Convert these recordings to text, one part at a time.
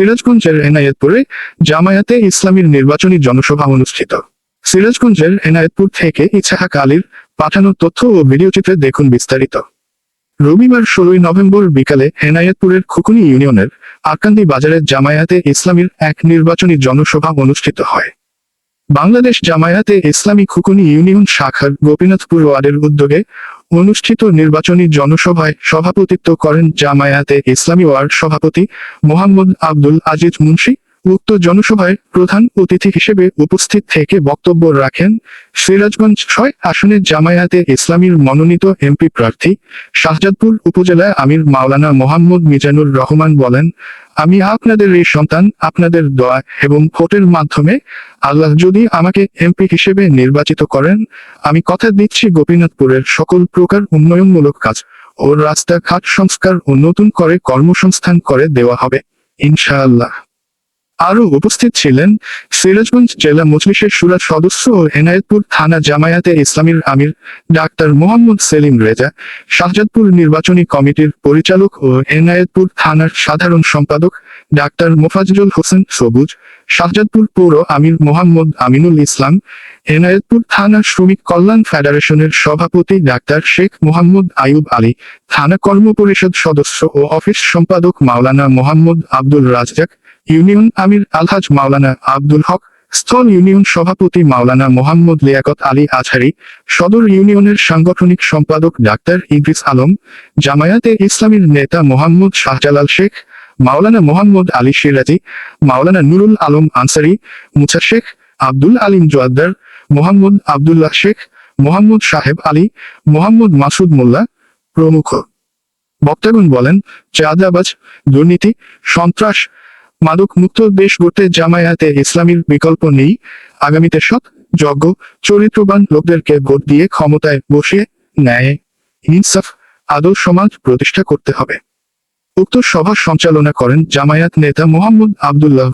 সিরাজগঞ্জের এনায়েতপুরে জামায়াতে ইসলামীর নির্বাচনী জনসভা অনুষ্ঠিত। সিরাজগঞ্জের এনায়েতপুর থেকে ইছাহাক আলীর পাঠানো তথ্য ও ভিডিওচিত্রে দেখুন বিস্তারিত। রবিবার ষোলোই নভেম্বর বিকালে এনায়েতপুরের খুকুনি ইউনিয়নের আকান্দি বাজারের জামায়াতে ইসলামীর এক নির্বাচনী জনসভা অনুষ্ঠিত হয়। বাংলাদেশ জামায়াতে ইসলামী খুকুনি ইউনিয়ন শাখার গোপীনাথপুর ওয়ার্ডের উদ্যোগে অনুষ্ঠিত নির্বাচনী জনসভায় সভাপতিত্ব করেন জামায়াতে ইসলামী ওয়ার্ড সভাপতি মোহাম্মদ আব্দুল আজিজ মুন্সি। উক্ত জনসভায় প্রধান অতিথি হিসেবে উপস্থিত থেকে বক্তব্য রাখেন সিরাজগঞ্জ ছয় আসনে জামায়াতে ইসলামীর মনোনীত এমপি প্রার্থী শাহজাদপুর উপজেলায় আমির মাওলানা মোহাম্মদ মিজানুর রহমান বলেন আমি আপনাদের এই সন্তান, আপনাদের দোয়া এবং ভোটের মাধ্যমে আল্লাহ যদি আমাকে এমপি হিসেবে নির্বাচিত করেন, আমি কথা দিচ্ছি গোপীনাথপুরের সকল প্রকার উন্নয়নমূলক কাজ ও রাস্তাঘাট সংস্কার ও নতুন করে কর্মসংস্থান করে দেওয়া হবে। ইনশাআল্লাহ। আরও উপস্থিত ছিলেন সিরাজগঞ্জ জেলা মজলিসের সুরাজ সদস্য ও এনায়েতপুর থানা জামায়াতে ইসলামীর আমির ডাক্তার মোহাম্মদ সেলিম রেজা, শাহজাদপুর নির্বাচনী কমিটির পরিচালক ও এনায়েতপুর থানার সাধারণ সম্পাদক ডাক্তার মোফাজরুল হোসেন সবুজ, শাহজাদপুর পৌর আমির মোহাম্মদ আমিনুল ইসলাম, এনায়েতপুর থানা শ্রমিক কল্যাণ ফেডারেশনের সভাপতি ডাক্তার শেখ মোহাম্মদ আয়ুব আলী, থানা কর্ম পরিষদ সদস্য ও অফিস সম্পাদক মাওলানা মোহাম্মদ আব্দুল রাজ্জাক ইউনিয়ন আমির আলহাজ মাওলানা আব্দুল হক, স্থল ইউনিয়ন সভাপতি মাওলানা মোহাম্মদ লিয়াকত আলী আজহারি, সদর ইউনিয়নের সাংগঠনিক সম্পাদক ডাক্তার ইদ্রিস আলম, জামায়াতে ইসলামীর নেতা মোহাম্মদ শাহজালাল শেখ, মাওলানা মোহাম্মদ আলী সিরাজি, মাওলানা নুরুল আলম আনসারি মুছা শেখ আব্দুল আলিম জোয়াদ্দার, মোহাম্মদ আবদুল্লাহ শেখ, মোহাম্মদ সাহেব আলী, মোহাম্মদ মাসুদ মোল্লা প্রমুখ। বক্তাগণ বলেন, চাঁদাবাজ, দুর্নীতি, সন্ত্রাস মাদক মুক্ত দেশ গড়তে জামায়াতে ইসলামীর বিকল্প নেই। আগামীতে সৎ যজ্ঞ চরিত্রবান লোকদেরকে ভোট দিয়ে ক্ষমতায় বসিয়ে ন্যায়, ইনসাফ, আদর সমাজ প্রতিষ্ঠা করতে হবে। উক্ত সভা সঞ্চালনা করেন জামায়াত নেতা মোহাম্মদ আবদুল্লাহ।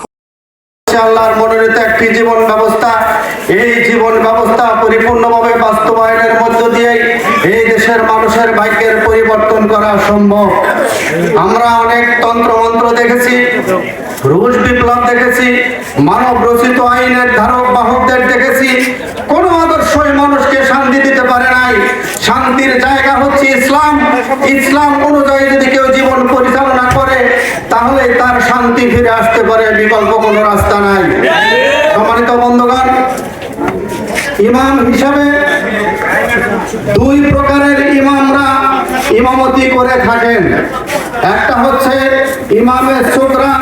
আল্লাহর মনোনীত একটি জীবন ব্যবস্থা, এই জীবন ব্যবস্থা পরিপূর্ণভাবে বাস্তবায়নের মধ্য দিয়ে এই দেশের মানুষের ভাগ্যের পরিবর্তন করা সম্ভব। আমরা অনেক তন্ত্রমন্ত্র দেখেছি রুশ বিপ্লব দেখেছি, মানব রচিত আইনের ধারক বাহকদের দেখেছি, কোন আদর্শই মানুষকে শান্তি দিতে পারে নাই। শান্তির জায়গা হচ্ছে ইসলাম। ইসলাম অনুযায়ী যদি কেউ জীবন পরিচালনা করে, তাহলে তার শান্তি ফিরে আসতে পারে, বিকল্প কোনো রাস্তা নাই। সম্মানিত বন্ধুগণ, ইমাম হিসাবে দুই প্রকারের ইমামরা ইমামতি করে থাকেন। একটা হচ্ছে ইমামে সুকরা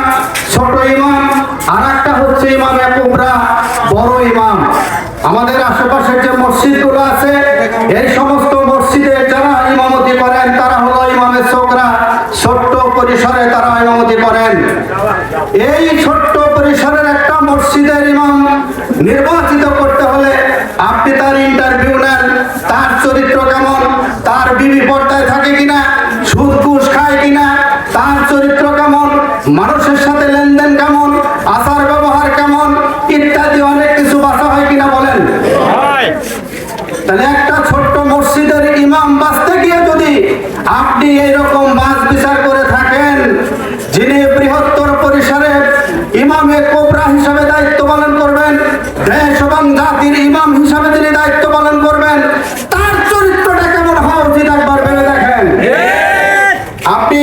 ছোট ইমাম আর একটা হচ্ছে ইমামে কুবরা, বড় ইমাম। আমাদের আশেপাশের যে মসজিদগুলো আছে, এই সমস্ত মসজিদে যারা ইমামতি করেন, তারা হলো ইমামের সোকরা ছোট্ট পরিসরে তারা ইমামতি করেন। এই ছোট্ট পরিসরের একটা মসজিদের ইমাম নির্বাচিত করতে হলে আপনি তার ইন্টারভিউ নেন, তার চরিত্র কেমন, তার বিবি পর্দায় থাকে কিনা সুদ ঘুষ খায় কিনা মানুষের সাথে লেনদেন কেমন? আচার ব্যবহার কেমন? ইত্যাদি অনেক কিছু বাসা হয় কিনা বলেন? তাহলে একটা ছোট্ট মসজিদের ইমাম বাঁচতে গিয়ে যদি আপনি এইরকম বাস বিচার করে থাকেন যিনি বৃহত্তর পরিসরে ইমামে কোবরা হিসাবে দায়িত্ব পালন করবেন দেশ এবং জাতির ইমাম হিসাবে তিনি দায়িত্ব পালন করবেন তার চরিত্রটা কেমন হওয়া উচিত একবার ভেবে দেখেন আপনি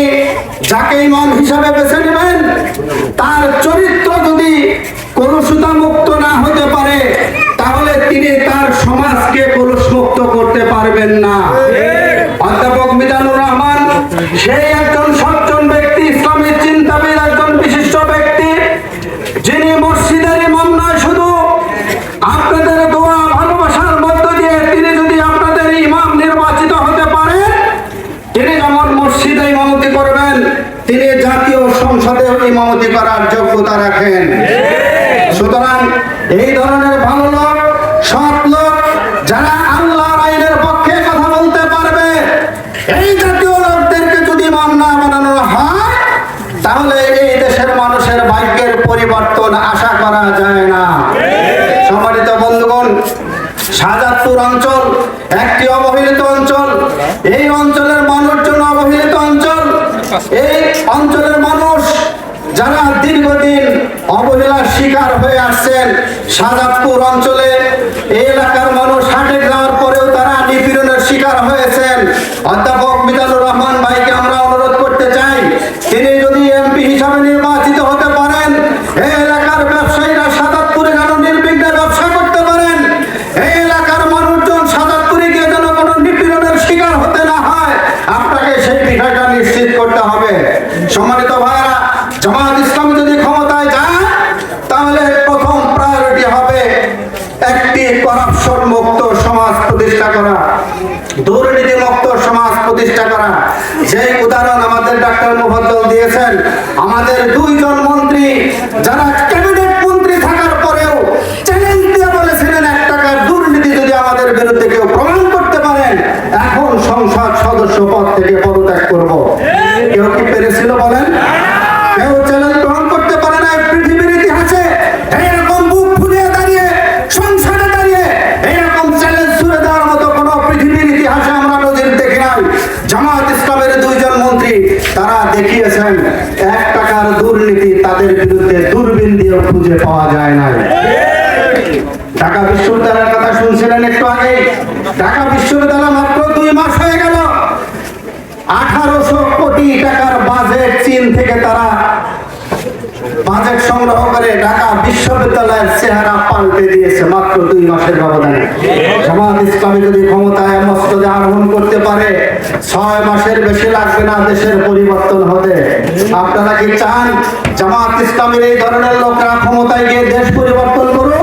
যাকে ইমাম হিসাবে বেছে নেবেন তার চরিত্র যদি কলুষতা মুক্ত না হতে পারে, তাহলে তিনি তার সমাজকে কলুষ মুক্ত করতে পারবেন না। অধ্যাপক মিজানুর রহমান, সেই একজন সজ্জন ব্যক্তি ইসলামী চিন্তাবিদ একজন বিশিষ্ট ব্যক্তি, যিনি মসজিদের ইমাম নয় শুধু। আপনাদের দোয়া, ভালোবাসার মধ্য দিয়ে তিনি যদি আপনাদের ইমাম নির্বাচিত হতে পারেন, তিনি যেমন মসজিদে ইমামতি করবেন, তিনি জাতীয় সংসদে ইমামতি করার যোগ্যতা রাখেন। সুতরাং এই ধরনের ভালো লোক, সৎ লোক যারা আল্লাহর আইনের পক্ষে কথা বলতে পারবে, এই জাতীয় লোকদেরকে যদি ইমাম না বানানো হয়, তাহলে এই দেশের মানুষের ভাগ্যের পরিবর্তন আশা করা যায় না। সম্মানিত বন্ধুগণ, শাহজাদপুর অঞ্চল একটি অবহেলিত অঞ্চল। এই অঞ্চল আসছেন শাহজাদপুর অঞ্চলে। এই এলাকার করাপশন মুক্ত সমাজ প্রতিষ্ঠা করা, দুর্নীতি মুক্ত সমাজ প্রতিষ্ঠা করা। যে উদাহরণ আমাদের ডাক্তার মুফাজ্জল দিয়েছেন, আমাদের দুইজন মন্ত্রী যারা ক্যাবিনেট দুর্নীতি বিরুদ্ধে দূরবীন দিয়েও খুঁজে পাওয়া যায় না ঢাকা বিশ্ববিদ্যালয়ের কথা শুনছিলেন একটু আগে ঢাকা বিশ্ববিদ্যালয় মাত্র দুই মাস হয়ে গেল। আঠারোশো কোটি টাকার বাজেট চীন থেকে তারা বাজেট সংগ্রহ করে ঢাকা বিশ্ববিদ্যালয়ের চেহারা পাল্টে দিয়েছে মাত্র দুই মাসের ব্যবধানে। জামাত ইসলামী যদি ক্ষমতায় মস্তদে আরোহণ করতে পারে, ছয় মাসের বেশি লাগবে না, দেশের পরিবর্তন হতে আপনারা কি চান? জামাত ইসলামের এই ধরনের লোকরা ক্ষমতায় গিয়ে দেশ পরিবর্তন করবে